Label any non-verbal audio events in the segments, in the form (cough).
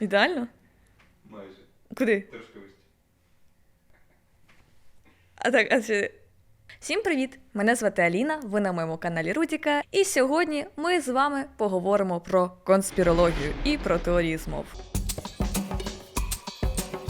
Ідеально? Майже. Куди? Трошки вище. А так, а ще... Всім привіт! Мене звати Аліна, ви на моєму каналі Рудіка, і сьогодні ми з вами поговоримо про конспірологію і про теорії змов.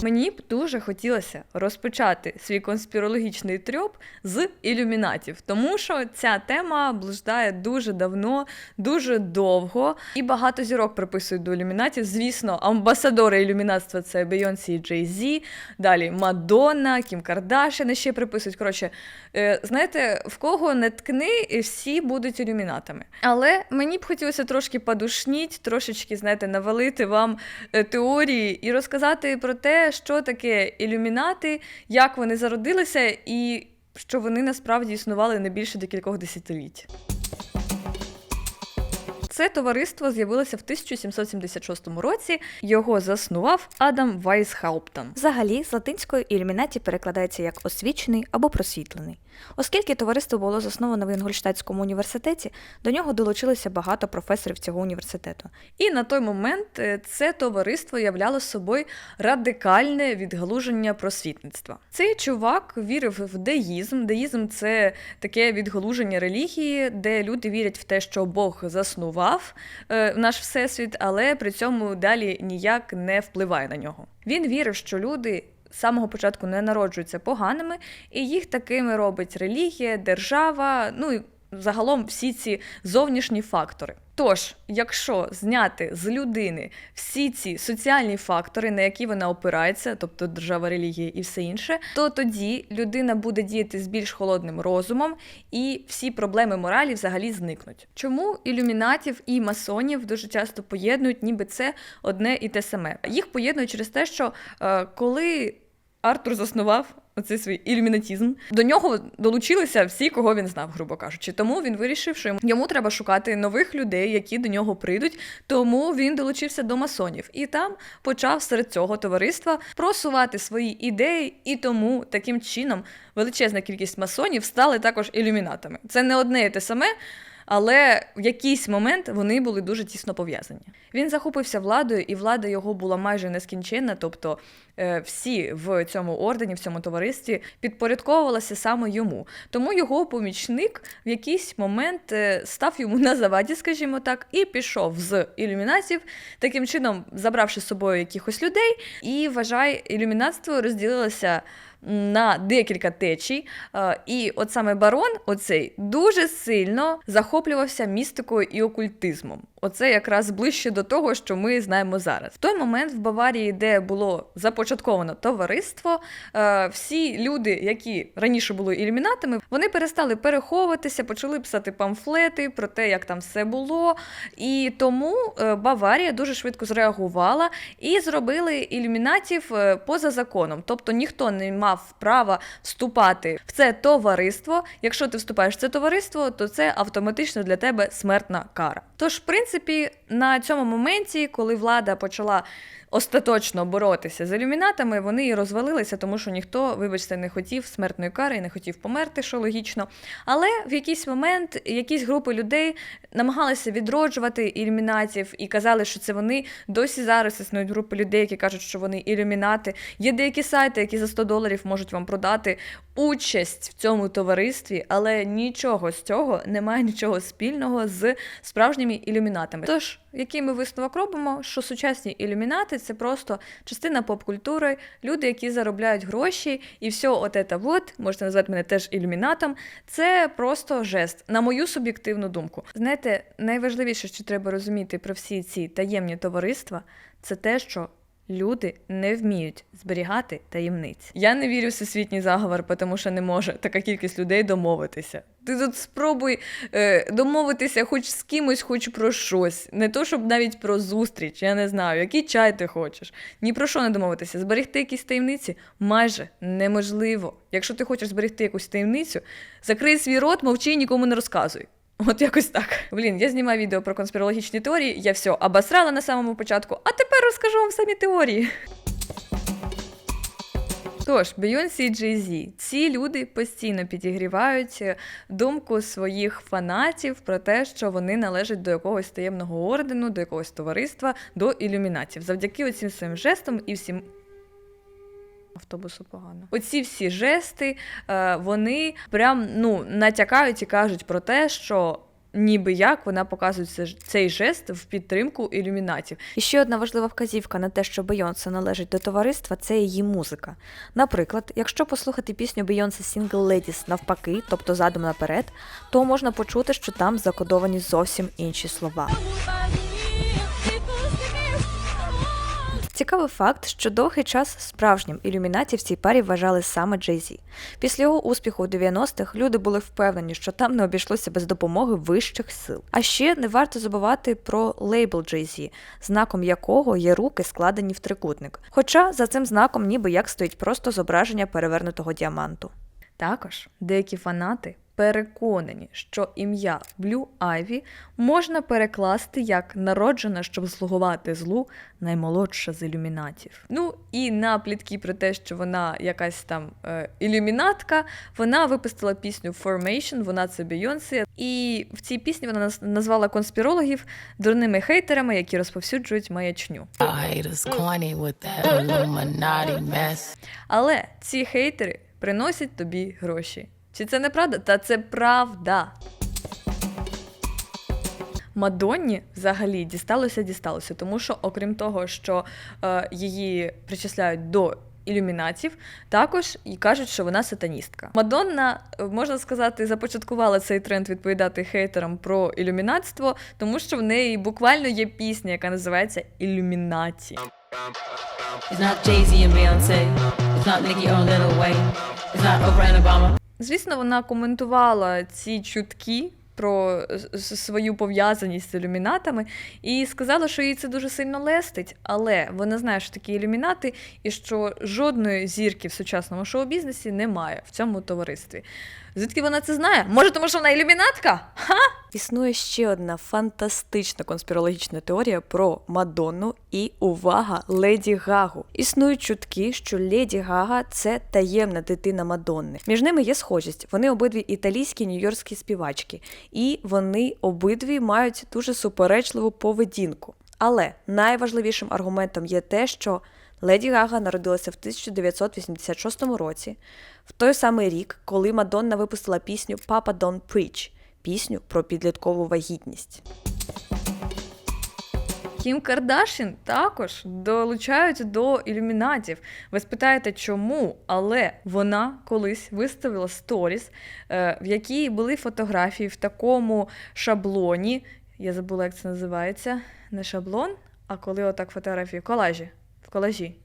Мені б дуже хотілося розпочати свій конспірологічний трьоп з ілюмінатів, тому що ця тема блуждає дуже давно, дуже довго, і багато зірок приписують до ілюмінатів. Звісно, амбасадори ілюмінатства це Бейонсі і Джей Зі, далі Мадонна, Кім Кардашян ще приписують. Коротше, е, знаєте, в кого не ткни, і всі будуть ілюмінатами. Але мені б хотілося трошки подушніть, трошечки, знаєте, навалити вам е, теорії і розказати про те, що таке ілюмінати, як вони зародилися, і що вони насправді існували не більше декількох десятиліть. Це товариство з'явилося в 1776 році. Його заснував Адам Вайсхауптон. Взагалі, з латинської ілюмінаті перекладається як освічений або просвітлений. Оскільки товариство було засновано в Інгольштатському університеті, до нього долучилося багато професорів цього університету. І на той момент е, це товариство являло собою радикальне відгалуження просвітництва. Цей чувак вірив в деїзм. Деїзм це таке відгалуження релігії, де люди вірять в те, що Бог заснував е, наш всесвіт, але при цьому далі ніяк не впливає на нього. Він вірив, що люди. Самого початку не народжуються поганими, і їх такими робить релігія, держава, ну і загалом всі ці зовнішні фактори. Тож, якщо зняти з людини всі ці соціальні фактори, на які вона опирається, тобто держава, релігія і все інше, то тоді людина буде діяти з більш холодним розумом, і всі проблеми моралі взагалі зникнуть. Чому ілюмінатів і масонів дуже часто поєднують, ніби це одне і те саме? Їх поєднують через те, що е, коли Артур заснував оцей свій ілюмінатізм. До нього долучилися всі, кого він знав, грубо кажучи. Тому він вирішив, що йому- треба шукати нових людей, які до нього прийдуть. Тому він долучився до масонів і там почав серед цього товариства просувати свої ідеї, і тому таким чином величезна кількість масонів стали також ілюмінатами. Це не одне і те саме. Але в якийсь момент вони були дуже тісно пов'язані. Він захопився владою, і влада його була майже нескінченна. Тобто е, всі в цьому ордені, в цьому товаристві підпорядковувалися саме йому. Тому його помічник в якийсь момент е, став йому на заваді, скажімо так, і пішов з ілюмінатів, таким чином забравши з собою якихось людей. І вважай, ілюмінатство розділилося на декілька течій. Е, І от саме барон, оцей дуже сильно захоплювався містикою і окультизмом. Оце якраз ближче до того, що ми знаємо зараз. В той момент в Баварії, де було започатковано товариство, е, всі люди, які раніше були ілюмінатами, вони перестали переховуватися, почали писати памфлети про те, як там все було. І тому е, Баварія дуже швидко зреагувала і зробили ілюмінатів е, поза законом. Тобто ніхто не мав права вступати в це товариство. Якщо ти вступаєш в це товариство, то це автоматично для тебе смертна кара. Тож, в принципі, на цьому моменті, коли влада почала остаточно боротися з ілюмінатами, вони і розвалилися, тому що ніхто, вибачте, не хотів смертної кари і не хотів померти, що логічно. Але в якийсь момент якісь групи людей намагалися відроджувати ілюмінатів і казали, що це вони досі зараз існують групи людей, які кажуть, що вони ілюмінати. Є деякі сайти, які за 100 доларів можуть вам продати участь в цьому товаристві, але нічого з цього немає нічого спільного з справжніми ілюмінатами. Тож, який ми висновок робимо, що сучасні ілюмінати це просто частина поп-культури, люди, які заробляють гроші, і все от це вот, можете назвати мене теж ілюмінатом. Це просто жест, на мою суб'єктивну думку. Знаєте, найважливіше, що треба розуміти про всі ці таємні товариства, це те, що Люди не вміють зберігати таємниць. Я не вірю в всесвітній заговор, тому що не може така кількість людей домовитися. Ти тут спробуй е, домовитися хоч з кимось, хоч про щось. Не то, щоб навіть про зустріч, я не знаю, який чай ти хочеш. Ні про що не домовитися. Зберегти якісь таємниці майже неможливо. Якщо ти хочеш зберегти якусь таємницю, закрий свій рот, мовчи і нікому не розказуй. От якось так. Блін, я знімаю відео про конспірологічні теорії, я все обосрала на самому початку, а тепер розкажу вам самі теорії. Тож, Бейонсі і Jay-Z, ці люди постійно підігрівають е, думку своїх фанатів про те, що вони належать до якогось таємного ордену, до якогось товариства, до ілюмінатів. Завдяки оцим своїм жестам і всім. Автобусу погано. Оці всі жести, е, вони прям ну натякають і кажуть про те, що ніби як вона показує ж- цей жест в підтримку ілюмінатів. І ще одна важлива вказівка на те, що Бейонсе належить до товариства, це її музика. Наприклад, якщо послухати пісню Бейонсе Single Ladies навпаки, тобто задом наперед, то можна почути, що там закодовані зовсім інші слова. Цікавий факт, що довгий час справжнім ілюмінаті в цій парі вважали саме Джей-Зі. Після його успіху у 90-х люди були впевнені, що там не обійшлося без допомоги вищих сил. А ще не варто забувати про лейбл Jay-Z, знаком якого є руки, складені в трикутник. Хоча за цим знаком ніби як стоїть просто зображення перевернутого діаманту. Також деякі фанати переконані, що ім'я Блю Айві можна перекласти як народжена, щоб слугувати злу, наймолодша з ілюмінатів. Ну і на плітки про те, що вона якась там е, ілюмінатка, вона випустила пісню Formation, вона це Бейонсі. І в цій пісні вона назвала конспірологів дурними хейтерами, які розповсюджують маячню. Але ці хейтери приносять тобі гроші. Чи це неправда? Та це правда. Мадонні взагалі дісталося, дісталося, тому що, окрім того, що е, її причисляють до ілюмінатів, також і кажуть, що вона сатаністка. Мадонна, е, можна сказати, започаткувала цей тренд відповідати хейтерам про ілюмінатство, тому що в неї буквально є пісня, яка називається Ілюмінаті. It's not Jay Z and Beyonce. It's not Nicki or Lil Wayne. It's not Oprah and Obama. Звісно, вона коментувала ці чутки про с- свою пов'язаність з ілюмінатами і сказала, що їй це дуже сильно лестить, але вона знає, що такі ілюмінати, і що жодної зірки в сучасному шоу-бізнесі немає в цьому товаристві. Звідки вона це знає? Може, тому що вона ілюмінатка? Ха! Існує ще одна фантастична конспірологічна теорія про Мадонну і увага Леді Гагу. Існують чутки, що Леді Гага це таємна дитина Мадонни. Між ними є схожість. Вони обидві італійські нью-йоркські співачки, і вони обидві мають дуже суперечливу поведінку. Але найважливішим аргументом є те, що Леді Гага народилася в 1986 році, в той самий рік, коли Мадонна випустила пісню Papa Don't Preach пісню про підліткову вагітність. Кім Кардашін також долучають до ілюмінатів. Ви спитаєте, чому? Але вона колись виставила сторіс, е, в якій були фотографії в такому шаблоні. Я забула, як це називається. Не шаблон, а коли отак фотографії. Колажі. В колажі.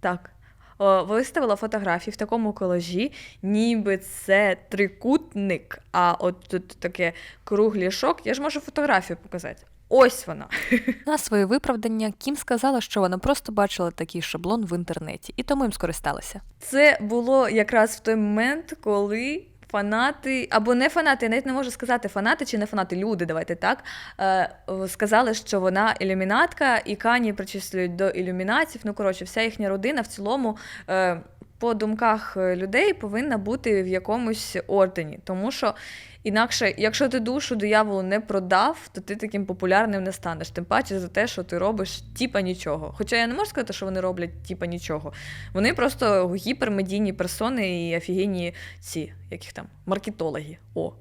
Так. О, Виставила фотографії в такому колажі, ніби це трикутник, а от тут таке кругляшок. Я ж можу фотографію показати. Ось вона. (laughs) На своє виправдання Кім сказала, що вона просто бачила такий шаблон в інтернеті, і тому їм скористалася. Це було якраз в той момент, коли фанати, або не фанати, я навіть не можу сказати, фанати чи не фанати, люди, давайте так, е, сказали, що вона ілюмінатка, і Кані причислюють до ілюмінатів. Ну, коротше, вся їхня родина в цілому. По думках е, людей повинна бути в якомусь ордені, тому що інакше, якщо ти душу дияволу не продав, то ти таким популярним не станеш. Тим паче за те, що ти робиш тіпа нічого. Хоча я не можу сказати, що вони роблять тіпа нічого. Вони просто гіпермедійні персони і офігенні ці, яких там, маркетологи. О.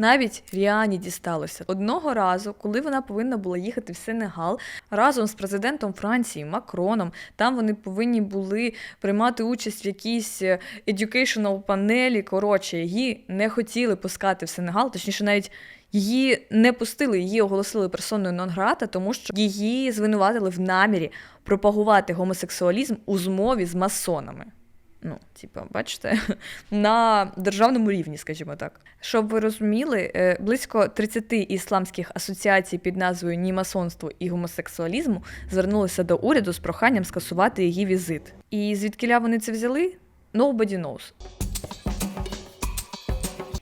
Навіть Ріані дісталося одного разу, коли вона повинна була їхати в Сенегал разом з президентом Франції Макроном. Там вони повинні були приймати участь в якійсь е, educational панелі. Коротше, її не хотіли пускати в Сенегал, точніше, навіть її не пустили, її оголосили персоною нон-грата, тому що її звинуватили в намірі пропагувати гомосексуалізм у змові з масонами. Ну, типу, бачите, (laughs) на державному рівні, скажімо так. Щоб ви розуміли, е, близько 30 ісламських асоціацій під назвою Ні масонство і гомосексуалізму звернулися до уряду з проханням скасувати її візит. І звідкиля вони це взяли? Nobody knows.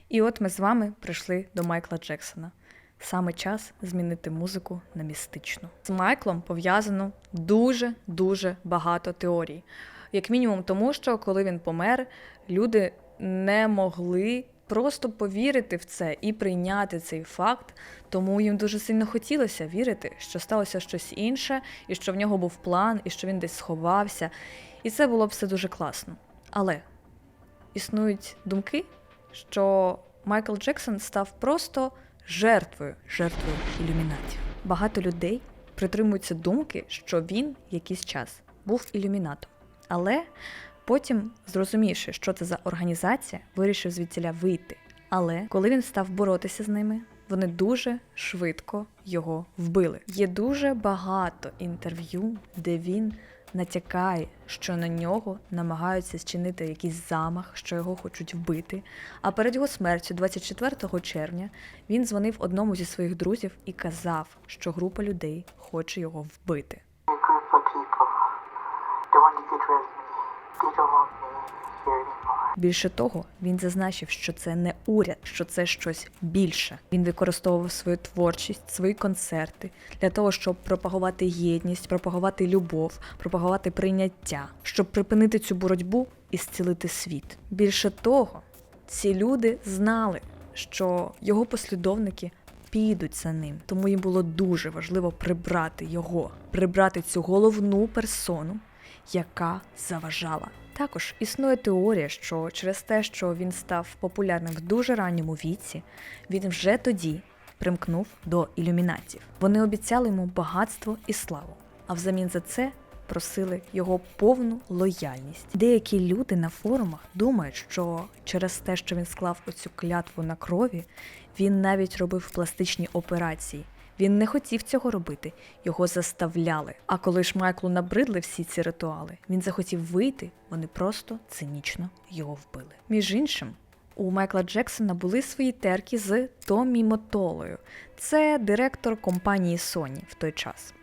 І от ми з вами прийшли до Майкла Джексона. Саме час змінити музику на містичну. З Майклом пов'язано дуже дуже багато теорій. Як мінімум, тому що коли він помер, люди не могли просто повірити в це і прийняти цей факт, тому їм дуже сильно хотілося вірити, що сталося щось інше, і що в нього був план, і що він десь сховався. І це було б все дуже класно. Але існують думки, що Майкл Джексон став просто жертвою, жертвою ілюмінатів. Багато людей притримуються думки, що він якийсь час був ілюмінатом. Але потім, зрозумівши, що це за організація, вирішив звідтіля вийти. Але коли він став боротися з ними, вони дуже швидко його вбили. Є дуже багато інтерв'ю, де він натякає, що на нього намагаються зчинити якийсь замах, що його хочуть вбити. А перед його смертю, 24 червня, він дзвонив одному зі своїх друзів і казав, що група людей хоче його вбити. Більше того, він зазначив, що це не уряд, що це щось більше. Він використовував свою творчість, свої концерти для того, щоб пропагувати єдність, пропагувати любов, пропагувати прийняття, щоб припинити цю боротьбу і зцілити світ. Більше того, ці люди знали, що його послідовники підуть за ним. Тому їм було дуже важливо прибрати його, прибрати цю головну персону, яка заважала. Також існує теорія, що через те, що він став популярним в дуже ранньому віці, він вже тоді примкнув до ілюмінатів. Вони обіцяли йому багатство і славу, а взамін за це просили його повну лояльність. Деякі люди на форумах думають, що через те, що він склав оцю клятву на крові, він навіть робив пластичні операції. Він не хотів цього робити, його заставляли. А коли ж Майклу набридли всі ці ритуали, він захотів вийти, вони просто цинічно його вбили. Між іншим, у Майкла Джексона були свої терки з Томмі Мотолою. Це директор компанії Sony в той час.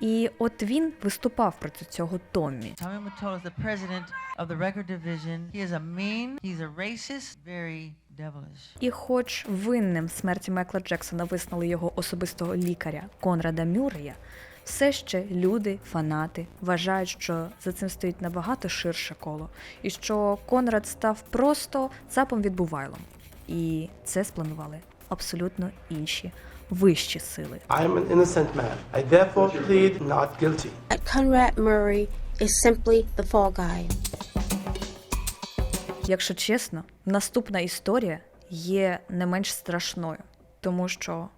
І от він виступав проти цього Томмі. Is the president of the record division. He is a mean, he's a racist, very. І хоч винним смерті Майкла Джексона визнали його особистого лікаря Конрада Мюррея, все ще люди, фанати вважають, що за цим стоїть набагато ширше коло, і що Конрад став просто цапом відбувайлом. І це спланували абсолютно інші вищі сили. I am an innocent man. I therefore plead not guilty. Conrad Murray is simply the fall guy. Якщо чесно, наступна історія є не менш страшною, тому що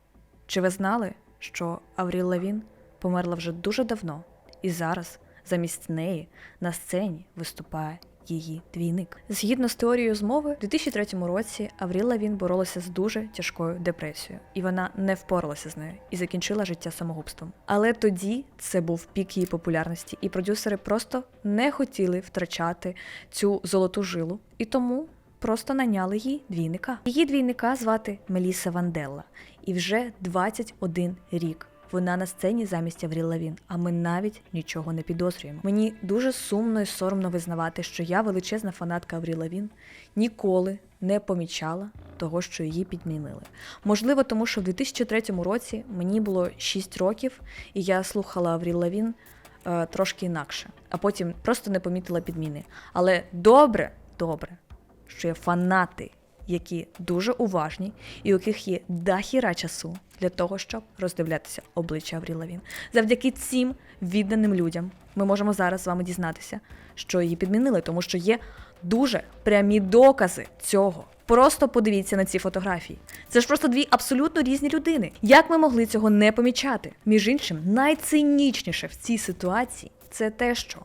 чи ви знали, що Авріл Лавін померла вже дуже давно, і зараз замість неї на сцені виступає її двійник. Згідно з теорією змови, у 2003 році Авріл Лавін боролася з дуже тяжкою депресією, і вона не впоралася з нею і закінчила життя самогубством. Але тоді це був пік її популярності, і продюсери просто не хотіли втрачати цю золоту жилу, і тому просто наняли їй двійника. Її двійника звати Меліса Ванделла, і вже 21 рік. Вона на сцені замість Авріл Лавін, а ми навіть нічого не підозрюємо. Мені дуже сумно і соромно визнавати, що я величезна фанатка Авріл Лавін, ніколи не помічала того, що її підмінили. Можливо, тому що в 2003 році мені було 6 років, і я слухала Авріл Лавін е, трошки інакше, а потім просто не помітила підміни. Але добре, добре, що є фанати, які дуже уважні, і у яких є дахіра часу для того, щоб роздивлятися обличчя Аврі Лавін. Завдяки цим відданим людям ми можемо зараз з вами дізнатися, що її підмінили, тому що є дуже прямі докази цього. Просто подивіться на ці фотографії. Це ж просто дві абсолютно різні людини. Як ми могли цього не помічати? Між іншим, найцинічніше в цій ситуації це те, що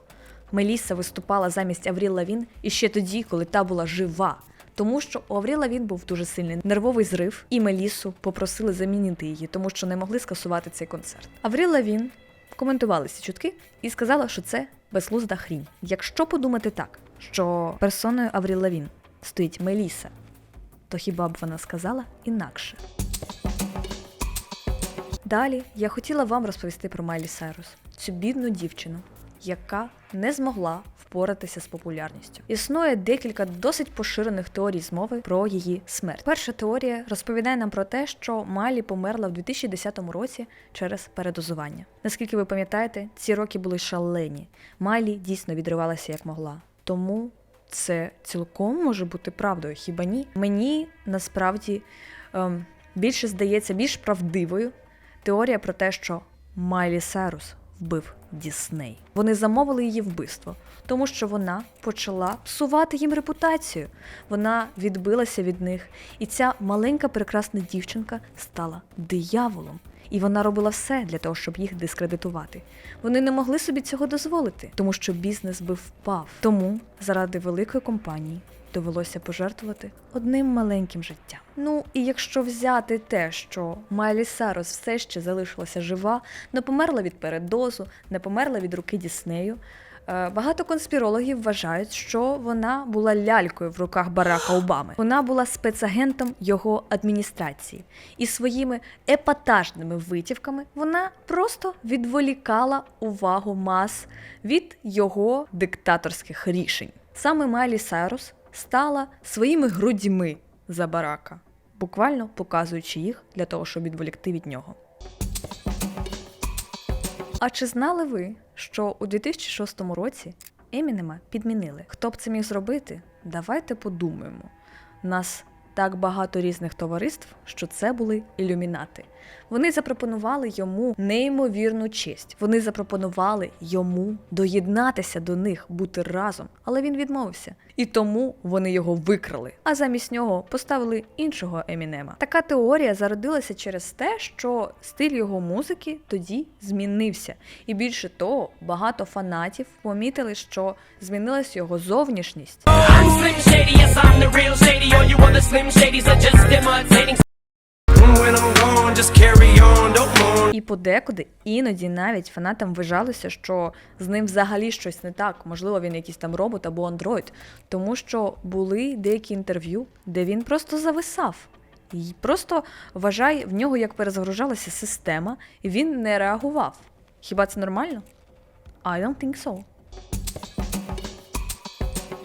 Мелісса виступала замість Авріл Лавін іще тоді, коли та була жива. Тому що у Авріл Лавін був дуже сильний нервовий зрив, і Мелісу попросили замінити її, тому що не могли скасувати цей концерт. Авріл Лавін коментували ці чутки і сказала, що це безглузда хрінь. Якщо подумати так, що персоною Авріл Лавін стоїть Меліса, то хіба б вона сказала інакше? Далі я хотіла вам розповісти про Майлі Сайрус, цю бідну дівчину, яка не змогла впоратися з популярністю. Існує декілька досить поширених теорій змови про її смерть. Перша теорія розповідає нам про те, що Майлі померла в 2010 році через передозування. Наскільки ви пам'ятаєте, ці роки були шалені. Майлі дійсно відривалася як могла. Тому це цілком може бути правдою, хіба ні? Мені насправді ем, більше здається більш правдивою теорія про те, що Майлі Сайрус вбив Дісней. Вони замовили її вбивство, тому що вона почала псувати їм репутацію. Вона відбилася від них, і ця маленька прекрасна дівчинка стала дияволом. І вона робила все для того, щоб їх дискредитувати. Вони не могли собі цього дозволити, тому що бізнес би впав. Тому заради великої компанії довелося пожертвувати одним маленьким життям. Ну і якщо взяти те, що Майлі Сарос все ще залишилася жива, не померла від передозу, не померла від руки Діснею. е, Багато конспірологів вважають, що вона була лялькою в руках Барака (gasps) Обами. Вона була спецагентом його адміністрації, і своїми епатажними витівками вона просто відволікала увагу мас від його диктаторських рішень. Саме Майлі Сайрус стала своїми грудьми за барака, буквально показуючи їх для того, щоб відволікти від нього. А чи знали ви, що у 2006 році Емінема підмінили? Хто б це міг зробити? Давайте подумаємо. Нас так багато різних товариств, що це були ілюмінати. Вони запропонували йому неймовірну честь. Вони запропонували йому доєднатися до них, бути разом, але він відмовився. І тому вони його викрали. А замість нього поставили іншого Емінема. Така теорія зародилася через те, що стиль його музики тоді змінився. І більше того, багато фанатів помітили, що змінилась його зовнішність. Подекуди іноді навіть фанатам вважалося, що з ним взагалі щось не так. Можливо, він якийсь там робот або андроїд. Тому що були деякі інтерв'ю, де він просто зависав. І просто вважай, в нього як перезагружалася система, і він не реагував. Хіба це нормально? I don't think so.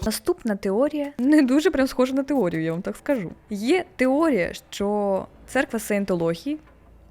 Наступна теорія не дуже прям схожа на теорію, я вам так скажу. Є теорія, що церква саєнтології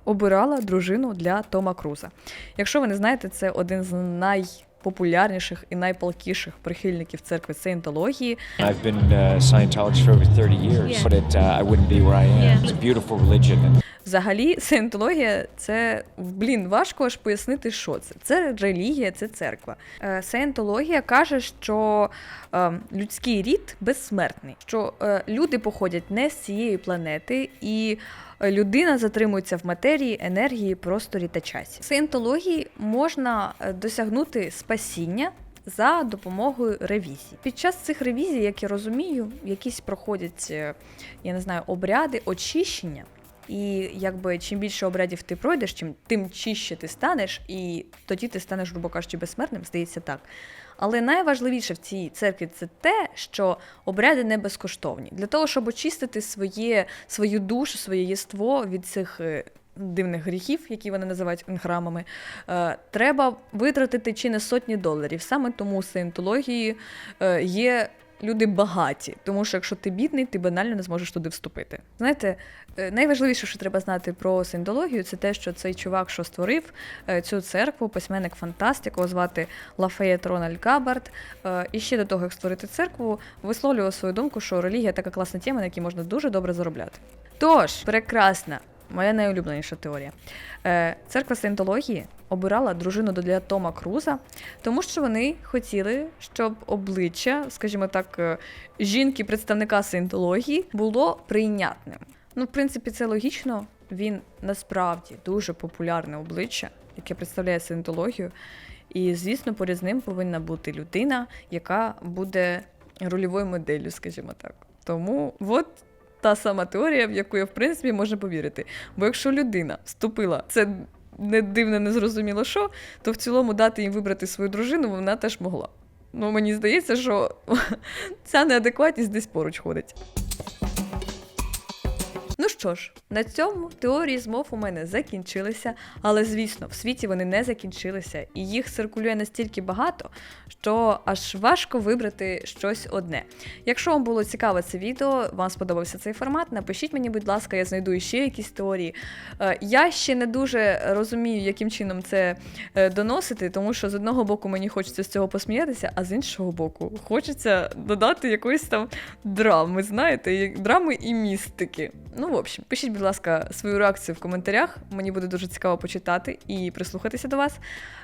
обирала дружину для Тома Круза. Якщо ви не знаєте, це один з найпопулярніших і найпалкіших прихильників церкви саєнтології. I've been uh, Scientologist for over 30 years, but it, uh, I wouldn't be where I am. It's a beautiful religion. Взагалі, саєнтологія це блін, важко аж пояснити, що це. Це релігія, це церква. Е, Саєнтологія каже, що е, людський рід безсмертний, що е, люди походять не з цієї планети, і людина затримується в матерії, енергії, просторі та часі. В саєнтології можна е, досягнути спасіння. За допомогою ревізій. Під час цих ревізій, як я розумію, якісь проходять, е, я не знаю, обряди очищення. І якби чим більше обрядів ти пройдеш, чим тим чище ти станеш, і тоді ти станеш, грубо кажучи, безсмертним, здається так. Але найважливіше в цій церкві це те, що обряди не безкоштовні. Для того, щоб очистити своє, свою душу, своє єство від цих е, дивних гріхів, які вони називають храмами, е, треба витратити чи не сотні доларів. Саме тому саєнтології е, є люди багаті, тому що якщо ти бідний, ти банально не зможеш туди вступити. Знаєте, е, найважливіше, що треба знати про саєнтологію, це те, що цей чувак, що створив е, цю церкву, письменник фантаст, якого звати Лафаєт Рональд Габард, е, і ще до того, як створити церкву, висловлював свою думку, що релігія така класна тема, на якій можна дуже добре заробляти. Тож, прекрасна, моя найулюбленіша теорія. Е, Церква саєнтології обирала дружину для Тома Круза, тому що вони хотіли, щоб обличчя, скажімо так, е, жінки представника саєнтології було прийнятним. Ну, в принципі, це логічно. Він насправді дуже популярне обличчя, яке представляє саєнтологію. І, звісно, поряд з ним повинна бути людина, яка буде рольовою моделлю, скажімо так. Тому от та сама теорія, в яку я в принципі можна повірити. Бо якщо людина вступила, це не дивно, не зрозуміло що, то в цілому дати їм вибрати свою дружину вона теж могла. Ну, мені здається, що (laughs) ця неадекватність десь поруч ходить. Що ж, на цьому теорії змов у мене закінчилися, але звісно, в світі вони не закінчилися, і їх циркулює настільки багато, що аж важко вибрати щось одне. Якщо вам було цікаве це відео, вам сподобався цей формат, напишіть мені, будь ласка, я знайду ще якісь теорії. Е, Я ще не дуже розумію, яким чином це е, доносити, тому що з одного боку мені хочеться з цього посміятися, а з іншого боку, хочеться додати якоїсь там драми, знаєте, драми і містики. Ну, в общем, пишіть, будь ласка, свою реакцію в коментарях. Мені буде дуже цікаво почитати і прислухатися до вас.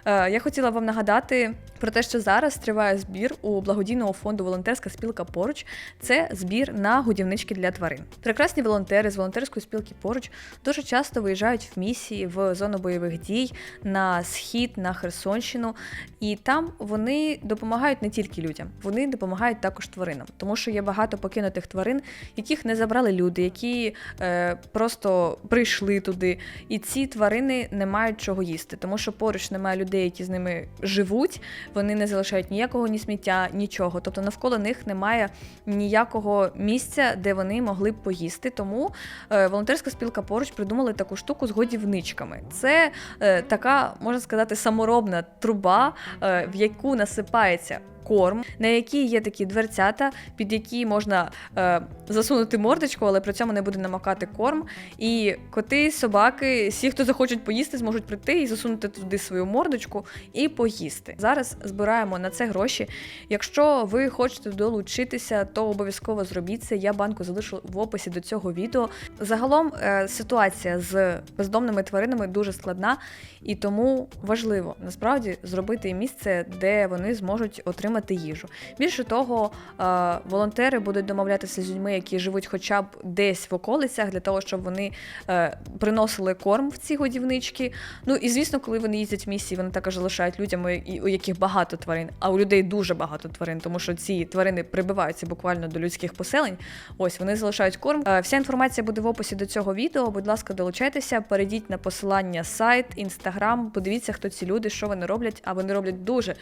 Е, Я хотіла вам нагадати про те, що зараз триває збір у благодійного фонду Волонтерська спілка поруч. Це збір на годівнички для тварин. Прекрасні волонтери з волонтерської спілки поруч дуже часто виїжджають в місії в зону бойових дій на схід, на Херсонщину, і там вони допомагають не тільки людям, вони допомагають також тваринам, тому що є багато покинутих тварин, яких не забрали люди, які е, просто прийшли туди, і ці тварини не мають чого їсти, тому що поруч немає людей, які з ними живуть. Вони не залишають ніякого ні сміття, нічого. Тобто навколо них немає ніякого місця, де вони могли б поїсти. Тому е, волонтерська спілка поруч придумали таку штуку з годівничками. Це е, така, можна сказати, саморобна труба, е, в яку насипається. Корм, на якій є такі дверцята, під які можна е, засунути мордочку, але при цьому не буде намокати корм. І коти, собаки, всі, хто захочуть поїсти, зможуть прийти і засунути туди свою мордочку і поїсти. Зараз збираємо на це гроші. Якщо ви хочете долучитися, то обов'язково зробіть це. Я банку залишу в описі до цього відео. Загалом е, ситуація з бездомними тваринами дуже складна, і тому важливо насправді зробити місце, де вони зможуть отримати їжу. Більше того, е, волонтери будуть домовлятися з людьми, які живуть хоча б десь в околицях, для того, щоб вони е, приносили корм в ці годівнички. Ну і звісно, коли вони їздять в місії, вони також залишають людям, у яких багато тварин, а у людей дуже багато тварин, тому що ці тварини прибиваються буквально до людських поселень. Ось вони залишають корм. Е, Вся інформація буде в описі до цього відео. Будь ласка, долучайтеся, перейдіть на посилання сайт, інстаграм, подивіться, хто ці люди, що вони роблять. А вони роблять дуже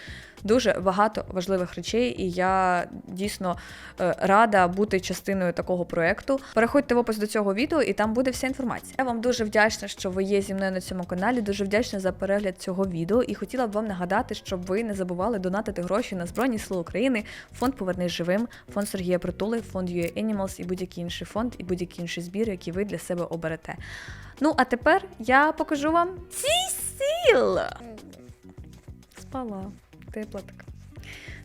дуже багато важливих речей, і я дійсно е, рада бути частиною такого проекту. Переходьте в опис до цього відео, і там буде вся інформація. Я вам дуже вдячна, що ви є зі мною на цьому каналі. Дуже вдячна за перегляд цього відео. І хотіла б вам нагадати, щоб ви не забували донатити гроші на Збройні Сили України, фонд Повернись живим, фонд Сергія Притули, фонд UA Animals і будь-який інший фонд, і будь-який інший збір, який ви для себе оберете. Ну а тепер я покажу вам ці сіл. Спала. Тепла така.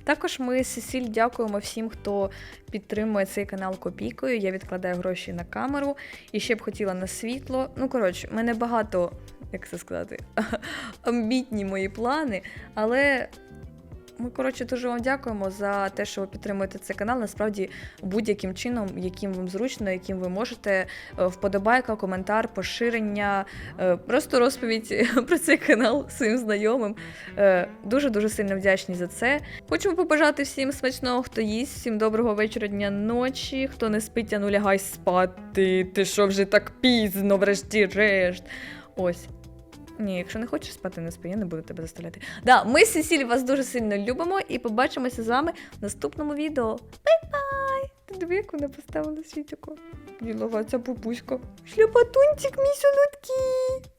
Також ми Сесіль дякуємо всім, хто підтримує цей канал копійкою. Я відкладаю гроші на камеру і ще б хотіла на світло. Ну, коротше, мене багато, як це сказати, (laughs) амбітні мої плани, але. Ми, коротше, дуже вам дякуємо за те, що ви підтримуєте цей канал. Насправді, будь-яким чином, яким вам зручно, яким ви можете. Е, Вподобайка, коментар, поширення, е, просто розповідь (laughs) про цей канал своїм знайомим. Е, Дуже дуже сильно вдячні за це. Хочемо побажати всім смачного, хто їсть, всім доброго вечора, дня, ночі. Хто не спить, а ну лягай спати. Ти що вже так пізно, врешті-решт. Ось. Ні, якщо не хочеш спати, не спи, я не буду тебе заставляти. Да, ми Сесіль вас дуже сильно любимо і побачимося з вами в наступному відео. Бай-бай! Ти диви, як вона поставила світіку. Ділова ця бабуська. Шляпатунчик мій солодкий.